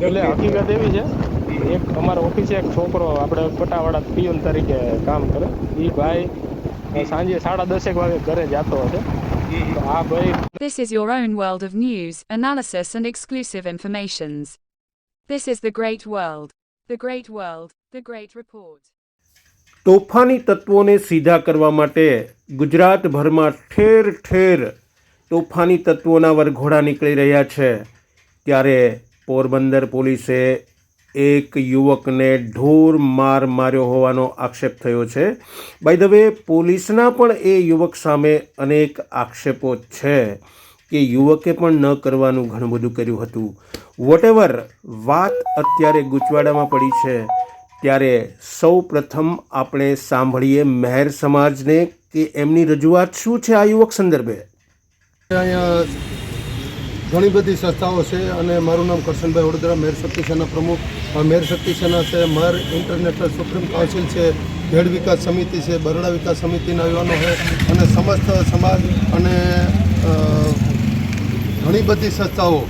એટલે હકીકત એવી છે એક અમારા ઓફિસે એક છોકરો આપણે પટાવાળા પિયન તરીકે કામ કરે એ ભાઈ સાંજે સાડા દસેક વાગે ઘરે જતો હશે તો આ ભાઈ This is your own world of news, analysis, and exclusive informations. This is the great world. The great world. The great report. તોફાની તત્વોને સીધા કરવા માટે ગુજરાતભરમાં ઠેર ઠેર તોફાની તત્વોના વરઘોડા નીકળી રહ્યા છે ત્યારે પોરબંદર પોલીસે એક યુવકને ઢોર માર માર્યો હોવાનો આક્ષેપ થયો છે. બાય ધ વે પોલીસના પણ એ યુવક સામે અનેક આક્ષેપો છે કે યુવકે પણ ન કરવાનું ઘણું બધું કર્યું હતું. વોટેવર વાત અત્યારે ગૂંચવાડામાં પડી છે, ત્યારે સૌ પ્રથમ આપણે સાંભળીએ મહેર સમાજને કે એમની રજૂઆત શું છે આ યુવક સંદર્ભે? ઘણી બધી સંસ્થાઓ છે અને મારું નામ કરશનભાઈ વડોદરા મેર શક્તિ સેના પ્રમુખ. મેર શક્તિ સેના છે, મર ઇન્ટરનેશનલ સુપ્રીમ કાઉન્સિલ છે, ભેડ વિકાસ સમિતિ છે, બરોડા વિકાસ સમિતિના યુવાનો છે અને સમસ્ત સમાજ અને ઘણી બધી સંસ્થાઓ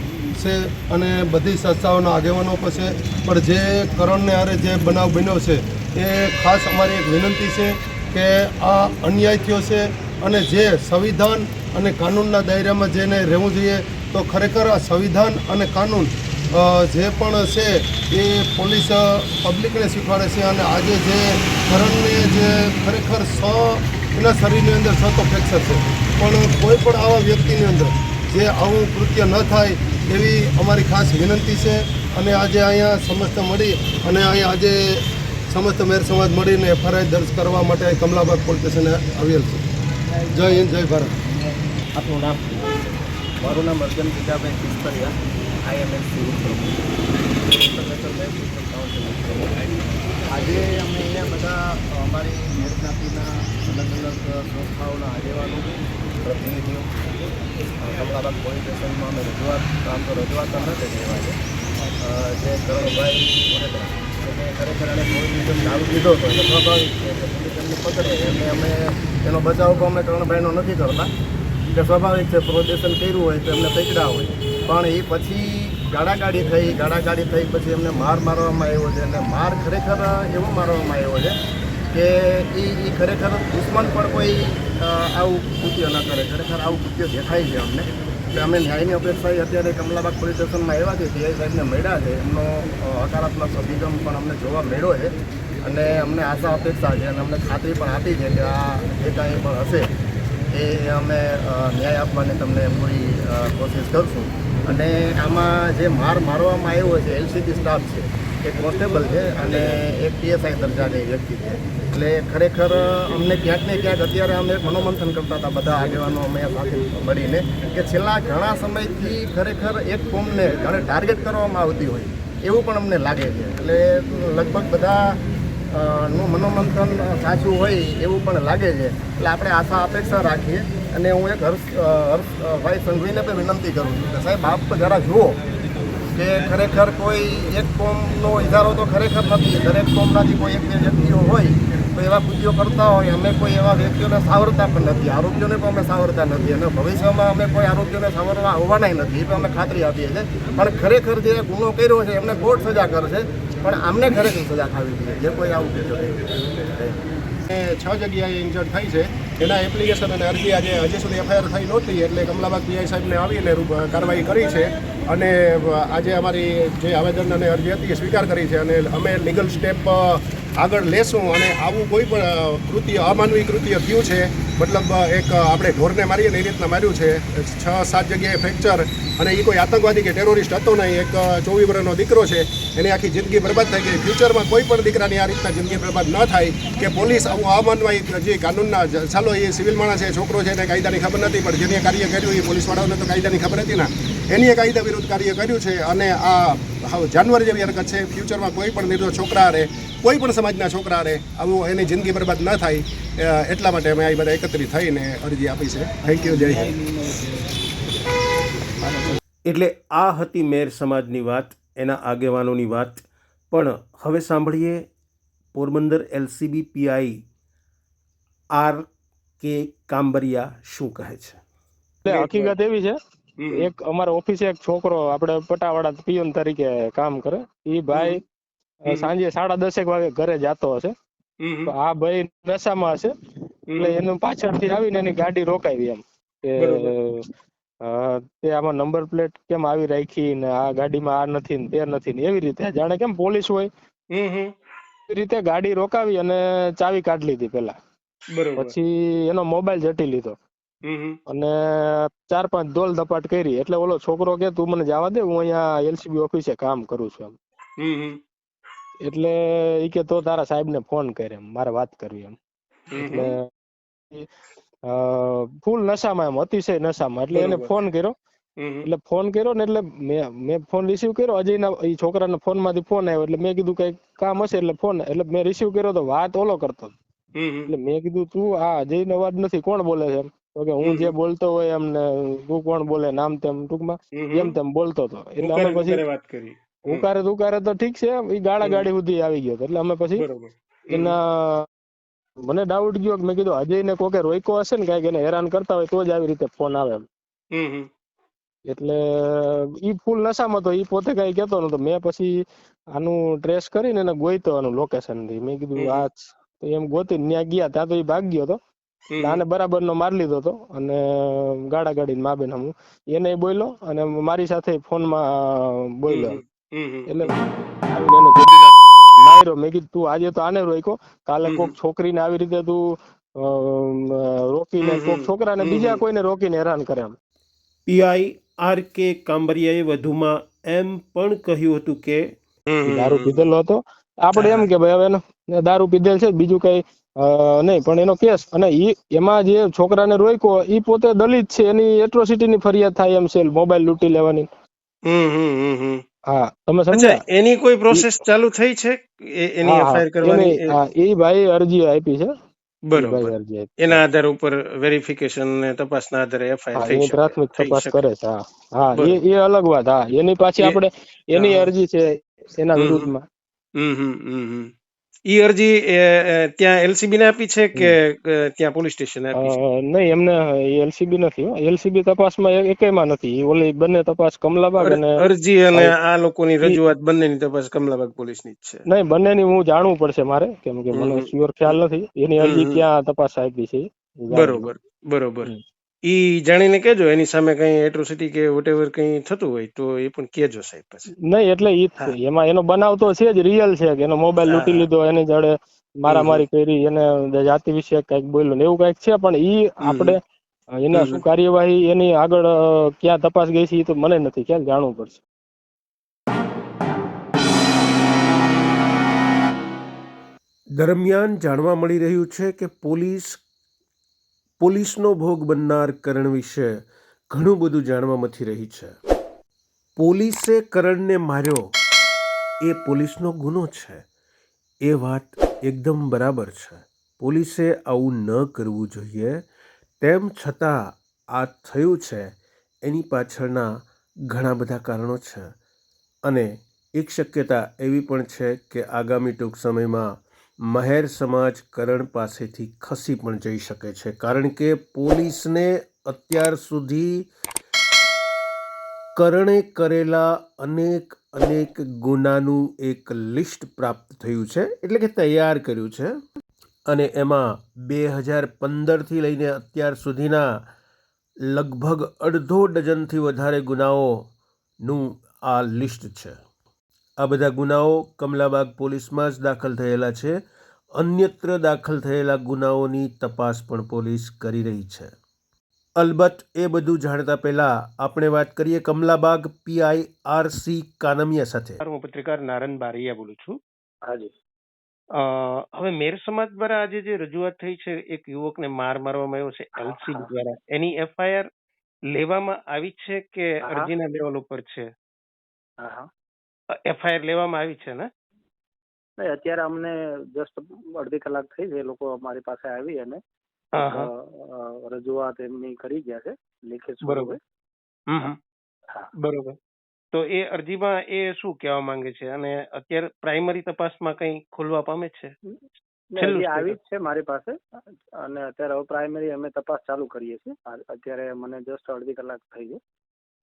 છે અને બધી સંસ્થાઓના આગેવાનો પણ છે. પણ જે કરણને હારે જે બનાવ બન્યો છે, એ ખાસ અમારી એક વિનંતી છે કે આ અન્યાય થયો છે અને જે સંવિધાન અને કાનૂનના દાયરામાં જેને રહેવું જોઈએ, તો ખરેખર આ સંવિધાન અને કાનૂન જે પણ છે, એ પોલીસ પબ્લિકને શીખવાડે છે અને આજે જે ધરણને જે ખરેખર સ, એના શરીરની અંદર સ તો ફ્રેક્ચર છે. પણ કોઈ પણ આવા વ્યક્તિની અંદર જે આવું કૃત્ય ન થાય, એવી અમારી ખાસ વિનંતી છે અને આજે અહીંયા સમસ્ત મળી અને અહીંયા આજે સમસ્ત મેર સમાજ મળીને એફઆરઆઈ દર્જ કરવા માટે કમલાબાગ પોલીસ સ્ટેશને આવેલ છે. જય હિન્દ, જય ભારત. આપનું નામ? મારું નામ અર્જન ગીતાભાઈ પિસ્તરિયા આઈએમએસસી આજે અમે અહીંયા બધા, અમારી મેર જ્ઞાતિના અલગ અલગ સંસ્થાઓના આગેવાનો, પ્રતિનિધિઓ કમલાબાગ પોલીસ સ્ટેશનમાં અમે રજૂઆત, કામ તો રજૂઆત અમે નથી કહેવાય છે. જે કરણભાઈ ખરેખર એને પોલીસ દારૂ પીધો હતો એટલે સ્વાભાવિક છે અમે એનો બચાવ તો અમે કર્ણભાઈનો નથી કરતા કે સ્વાભાવિક છે પ્રોડેશન કર્યું. હોય તો એમને પકડ્યા હોય પણ એ પછી ગાડાગાડી થઈ ગાડાગાડી થઈ પછી એમને માર મારવામાં આવ્યો છે અને માર ખરેખર એવો મારવામાં આવ્યો છે કે એ એ ખરેખર દુશ્મન પણ કોઈ આવું કૃત્ય ન કરે. ખરેખર આવું કૃત્ય દેખાય છે અમને. એટલે અમે ન્યાયની અપેક્ષાએ અત્યારે કમલાબાગ પોલીસ સ્ટેશનમાં આવ્યા છે પીઆઈ સાહેબને મળ્યા છે. એમનો હકારાત્મક અભિગમ પણ અમને જોવા મળ્યો છે અને અમને આશા અપેક્ષા છે અને અમને ખાતરી પણ આપી છે કે આ જે કાંઈ પણ હશે એ અમે ન્યાય આપવાની તમને પૂરી કોશિશ કરશું. અને આમાં જે માર મારવામાં આવ્યો છે, એલસીબી સ્ટાફ છે એક કોન્સ્ટેબલ છે અને એક પીએસઆઈ દરજાની વ્યક્તિ છે. એટલે ખરેખર અમને ક્યાંક ને ક્યાંક અત્યારે અમે મનોમંથન કરતા હતા બધા આગેવાનો અમે સાથે મળીને કે છેલ્લા ઘણા સમયથી ખરેખર એક કોમને ઘણે ટાર્ગેટ કરવામાં આવતી હોય એવું પણ અમને લાગે છે. એટલે લગભગ બધા નું મનોમંથન સાચું હોય એવું પણ લાગે છે. એટલે આપણે આશા અપેક્ષા રાખીએ અને હું એક હર્ષ હર્ષ હર્ષભાઈ સંઘવીને પણ વિનંતી કરું છું કે સાહેબ, આપ જરા જુઓ કે ખરેખર કોઈ એક કોમનો ઇજારો તો ખરેખર નથી. દરેક કોમનાથી કોઈ એક બે વ્યક્તિઓ હોય તો એવા કૃત્યો કરતા હોય, અમે કોઈ એવા વ્યક્તિઓને સાવરતા પણ નથી. આરોગ્યોને પણ અમે સાવરતા નથી અને ભવિષ્યમાં અમે કોઈ આરોગ્યોને સાવરવા આવવાના નથી. એ પણ અમે ખાતરી આપીએ છીએ. પણ ખરેખર જે ગુનો કર્યો છે, એમને કોર્ટ સજા કરશે. પણ આમને ખરેખર સજા ખાવી જોઈએ. જે કોઈ આવું એ છ જગ્યાએ ઇન્જર્ડ થઈ છે. એના એપ્લિકેશન અને અરજી આજે હજી સુધી એફઆઈઆર થઈ નહોતી. એટલે કમલાબાગ પીઆઈ સાહેબને આવીને કાર્યવાહી કરી છે. અને આજે અમારી જે આવેદન અને અરજી હતી એ સ્વીકાર કરી છે અને અમે લીગલ સ્ટેપ આગળ લેશું અને આવું કોઈ પણ કૃત્ય, અમાનવી કૃત્ય થયું છે, મતલબ એક આપણે ઢોરને મારીએ ને એ રીતના માર્યું છે, છ, સાત જગ્યાએ ફ્રેક્ચર અને એ કોઈ આતંકવાદી કે ટેરોરિસ્ટ હતો નહીં, એક ચોવીસ વર્ષનો દીકરો છે, એની આખી જિંદગી બરબાદ થઈ ગઈ. ફ્યુચરમાં કોઈ પણ દીકરાની આ રીતના જિંદગી બરબાદ ન થાય કે પોલીસ આવું અમાનવાઈ જે કાનૂનના ચાલો, એ સિવિલ માણસ છે, છોકરો છે, એને કાયદાની ખબર નથી, પણ જેને કાર્ય કર્યું એ પોલીસવાળાઓને તો કાયદાની ખબર હતી ના. એની એ કાયદા વિરુદ્ધ કાર્ય કર્યું છે અને આ જાનવર જેવી હરકત છે. ફ્યુચરમાં કોઈ પણ નિર્દોષ છોકરા રહે કોઈ પણ સમાજના છોકરા રહે આવું એની જિંદગી બરબાદ ન થાય એટલા માટે અમે આ બધા એકત્રિત થઈને અરજી આપી છે. થેન્ક યુ જય એટલે આ હતી મેર સમાજની વાત એના આગેવાનોની વાત. પણ હવે સાંભળીએ Porbandar LCB PI R K Kambariya શું કહે છે. હકીકત એવી છે. એક અમારા ઓફિસે એક છોકરો આપણે પટાવાળા પિયન તરીકે કામ કરે. એ ભાઈ સાંજે સાડા દસેક વાગે ઘરે જતો હશે. આ ભાઈ નશામાં હશે. એટલે એનું પાછળથી આવીને એની ગાડી રોકાવી એમ. કે તે આમાં નંબર પ્લેટ કેમ આવી રાખી ને આ ગાડીમાં આ નથી ને તે નથી ને એવી રીતે જાણે કેમ પોલીસ હોય. હમ હમ. એ રીતે ગાડી રોકાવી અને ચાવી કાઢી લીધી પેલા પછી એનો મોબાઈલ જટી લીધો. અને ચાર પાંચ દોલ ધપાટ કરી. એટલે ઓલો છોકરો કે તું મને જવા દે હું અહીંયા એલસીબી ઓફિસે કામ કરું છું એમ. એટલે એ કે તો તારા સાહેબ ને ફોન કરે એમ મારે વાત કરવી એમ. એટલે ફૂલ નશામાં એમ અતિશય નશામાં. એટલે એને ફોન કર્યો. એટલે ફોન કર્યો ને એટલે મેં મેં ફોન રિસીવ કર્યો. અજયના એ છોકરાના ફોનમાંથી ફોન આવ્યો. એટલે મેં કીધું કઈ કામ હશે એટલે ફોન એટલે મેં રિસીવ કર્યો તો વાત ઓલો કરતો. એટલે મેં કીધું તું આ અજયનો અવાજ નથી કોણ બોલે છે એમ? તો કે હું જે બોલતો હોય એમને તું કોણ બોલે નામ તેમ ટૂંકમાં. એમ તેમ બોલતો હતો. એટલે અમે પછી વાત કરી. ઉકારે ઉકારે તો ઠીક છે એ ગાળા ગાડી સુધી આવી ગયો એટલે અમે પછી એના મને ડાઉટ ગયો કે મેં કીધું અજયને કોકે રોયકો હશે ને કંઈક એને હેરાન કરતા હોય તો જ આવી રીતે ફોન આવે એમ. એટલે ઈ ફૂલ નશામાં તો ઈ પોતે કઈ કેતો નતો મેં પછી આનું ટ્રેસ કરીને એને ગોઈતો આનું લોકેશનથી. મેં કીધું. આ એમ ગોતી ત્યાં ગયા ત્યાં તો ઈ ભાગ ગયો હતો. આને બરાબર નો મારી લીધો હતો અને ગાડા ગાડીને માબેન હું એને બોલ્યો અને મારી સાથે ફોનમાં બોલ્યો હમ હમ. હમ. એટલે માર્યો મેં કીધું તું આજે તો આને રોક્યો કાલે. કોક છોકરીને આવી રીતે તું રોકીને. કોક છોકરાને. બીજા કોઈને રોકીને હેરાન કરે એમ પીઆઈ આર કે કાંબરિયાએ વધુમાં એમ પણ કહ્યું હતું કે. દારૂ પીધેલો હતો આપણે એમ કે ભાઈ હવે દારૂ પીધેલ છે બીજું કઈ નહીં પણ એનો કેસ અને ઈ એમાં જે છોકરાને રોક્યો ઈ પોતે દલિત છે એની એટ્રોસિટીની ફરિયાદ થાય એમ છે મોબાઈલ લૂંટી લેવાની. હા તમે સમજ્યા? એની કોઈ પ્રોસેસ ચાલુ થઈ છે? એની હા, હા. એફઆઈઆર કરવાની હા, ઈ ભાઈ અરજી આપી છે. બરોબર. એના આધાર ઉપર વેરિફિકેશન ને તપાસના આધારે એફઆઈઆર થઈ શકે પ્રાથમિક તપાસ કરે છે હા. હા એ એ અલગ વાત હા. એની પાછી આપડે આપણે એની અરજી છે એના. વિરુદ્ધમાં. હમ હમ હમ. ઈ અરજી ત્યાં એલસીબી ને આપી છે કે ત્યાં પોલીસ સ્ટેશન આપી છે નહીં એમને એલસીબી નથી એલસીબી તપાસમાં એ- એકેયમાં નથી ઓલી બંને તપાસ કમલાબાગ અને અરજી અને આ લોકોની રજૂઆત બંનેની તપાસ કમલાબાગ પોલીસની જ છે નહીં બંનેની હું જાણવું પડશે મારે કેમ કે મને. શ્યોર ખ્યાલ નથી એની અરજી. ક્યાં તપાસ આપી છે. બરોબર બરોબર. ઈ જાણીને કેજો એની સામે કઈ એટ્રોસિટી કે વોટેવર કઈ થતું હોય તો એ પણ કેજો સાહેબ પછી. નહીં એટલે ઈ એમાં એનો બનાવ તો છે જ રિયલ છે કે એનો મોબાઈલ લૂંટી લીધો એની જોડે મારામારી કરી એને જાતિ વિશે કંઈક બોલ્યો ને એવું કંઈક છે પણ ઈ આપણે એના શું કાર્યવાહી એની આગળ ક્યાં તપાસ ગઈ છે એ તો મને નથી ખ્યાલ જાણવું પડશે. દરમિયાન જાણવા મળી રહ્યું છે કે પોલીસ પોલીસનો ભોગ બનનાર કરણ વિશે ઘણું બધું જાણવા મથી રહી છે. પોલીસે કરણને માર્યો. એ પોલીસનો ગુનો છે. એ વાત એકદમ બરાબર છે. પોલીસે આવું ન કરવું જોઈએ. તેમ છતાં આ થયું છે. એની પાછળના ઘણા બધા કારણો છે. અને એક શક્યતા એવી પણ છે કે આગામી ટૂંક સમયમાં મહેર સમાજ કરણ પાસેથી ખસી પણ જઈ શકે છે, કારણ કે પોલીસને અત્યાર સુધી કરણે કરેલા અનેક અનેક ગુનાનું એક લિસ્ટ પ્રાપ્ત થયું છે, એટલે કે તૈયાર કર્યું છે. અને એમાં બે હજાર પંદરથી લઈને અત્યાર સુધીના લગભગ અડધો ડઝનથી વધારે ગુનાઓનું આ લિસ્ટ છે. આ બધા ગુનાઓ કમલાબાગ પોલીસમાં જ દાખલ થયેલા છે. અન્યત્ર દાખલ થયેલા ગુનાઓની તપાસ પણ પોલીસ કરી રહી છે. અલબત્ત એ બધું જાણતા પહેલા આપણે વાત કરીએ Kamlabag PI R C Kanmiya સાથે. હું પત્રકાર નારન બારૈયા બોલું છું. હાજી અ, હવે મેર સમાજ દ્વારા આજે જે રજૂઆત થઈ છે એક યુવકને માર મારવામાં આવ્યો છે એલસી દ્વારા. એની એફઆઈઆર લેવામાં આવી છે કે. અરજીના લેવલ ઉપર છે? એફઆઈઆર લેવામાં આવી છે ને? અત્યારે અમને જસ્ટ અડધી કલાક થઈ છે એ લોકો અમારી પાસે આવી અને રજૂઆત એમની કરી ગયા છે લેખિત બરોબર. બરોબર. તો એ અરજીમાં એ શું કહેવા માંગે છે? અને અત્યારે પ્રાઇમરી તપાસમાં કંઈ ખોલવા પામે છે? આવી જ છે મારી પાસે અને અત્યારે હવે પ્રાઇમરી અમે તપાસ ચાલુ કરીએ છીએ. અત્યારે મને જસ્ટ અડધી કલાક થઈ છે.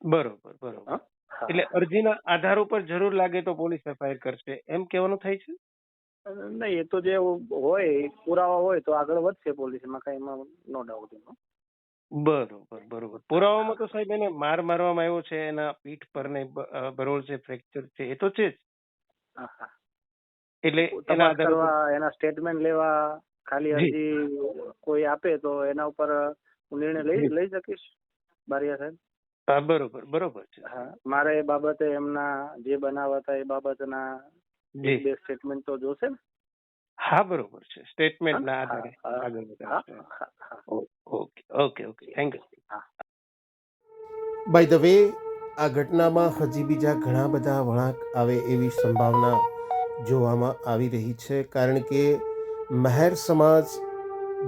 બરોબર બરોબર. એટલે અરજીના આધાર ઉપર જરૂર લાગે તો પોલીસ એફઆઈઆર કરશે. એમ કહેવાનું થાય છે? નહીં એ તો જે હોય પુરાવા હોય તો આગળ વધશે પોલીસ એમાં કઈ એમાં નો ડાઉટ એમાં બરોબર બરોબર. પુરાવામાં તો સાહેબ એને માર મારવામાં આવ્યો છે એના પીઠ પર ને બરોળ છે ફ્રેક્ચર છે એ તો છે જ. એટલે એના કરવા એના સ્ટેટમેન્ટ લેવા ખાલી અરજી કોઈ આપે તો એના ઉપર હું નિર્ણય લઈ લઈ શકીશ? બારિયા સાહેબ? હા બરોબર બરોબર છે. હા મારે એ બાબતે એમના જે બનાવ હતા એ બાબતના જી. બે સ્ટેટમેન્ટ તો જોશે ને? હા બરોબર છે. સ્ટેટમેન્ટ ના આધારે હા, આગળ હા હા હા okay okay okay. Thank you by the way આ ઘટનામાં હજી બીજા ઘણા બધા વળાંક આવે એવી સંભાવના જોવામાં આવી રહી છે કારણ કે મહેર સમાજ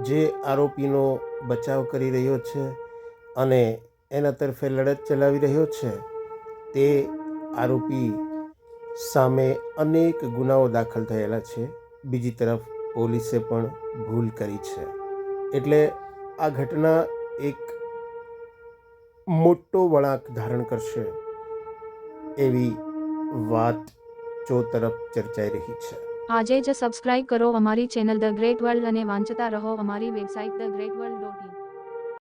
જે આરોપીનો બચાવ કરી રહ્યો છે અને એના તરફે લડત ચલાવી રહ્યો છે. તે આરોપી સામે અનેક ગુનાઓ દાખલ થયેલા છે. બીજી તરફ પોલીસે પણ ભૂલ કરી છે. એટલે આ ઘટના એક મોટો વળાંક ધારણ કરશે એવી વાત ચો તરફ ચર્ચાઈ રહી છે. આજે જ સબસ્ક્રાઇબ કરો અમારી ચેનલ ધ ગ્રેટ વર્લ્ડ અને વાંચતા રહો અમારી website the great world dot